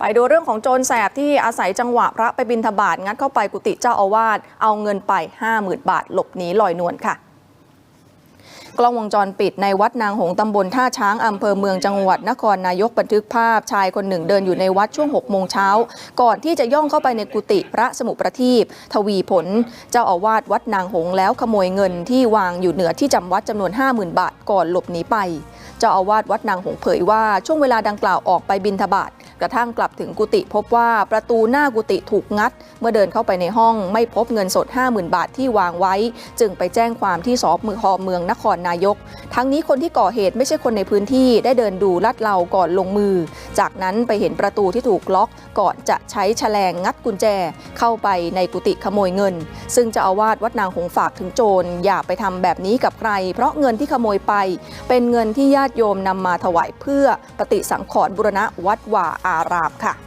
ไปดูเรื่องของโจรแสบที่อาศัยจังหวะพระไปบินทบาทงัดเข้าไปกุฏิเจ้าอาวาสเอาเงินไป 50,000 บาท หลบหนีลอยนวลค่ะ กล้องวงจรปิดในวัดนางหงส์ตำบลท่าช้างอำเภอเมืองจังหวัดนครนายกบันทึกภาพชายคนหนึ่งเดินอยู่ในวัดช่วง6โมงเช้า ก่อนที่จะย่องเข้าไปในกุฏิพระสมุประทีปทวีผล เจ้าอาวาสวัดนางหงส์แล้วขโมยเงินที่วางอยู่เหนือที่จำวัดจำนวน 50,000 บาทก่อนหลบหนีไป เจ้าอาวาสวัดนางหงส์เผยว่าช่วงเวลาดังกล่าวออกไปบินทบาทกระทั่งกลับถึงกุฏิพบว่าประตูหน้ากุฏิถูกงัด เมื่อเดินเข้าไปในห้องไม่พบเงินสด 50,000 บาทที่วางไว้ จึงไปแจ้งความที่สพมืออเมืองนครนายก ทั้งนี้คนที่ก่อเหตุไม่ใช่คนในพื้นที่ได้เดินดูลาดเลาก่อนลงมือ จากนั้นไปเห็นประตูที่ถูกล็อกก่อนจะใช้แฉลงงัดกุญแจ เข้าไปในกุฏิขโมยเงิน ซึ่งจ้าอาวาสวัดนางหงส์ฝากถึงโจรอย่าไปทำแบบนี้กับใคร เพราะเงินที่ขโมยไป เป็นเงินที่ญาติโยมนำมาถวายเพื่อปฏิสังขรณ์บุรณะวัดวาอารามค่ะ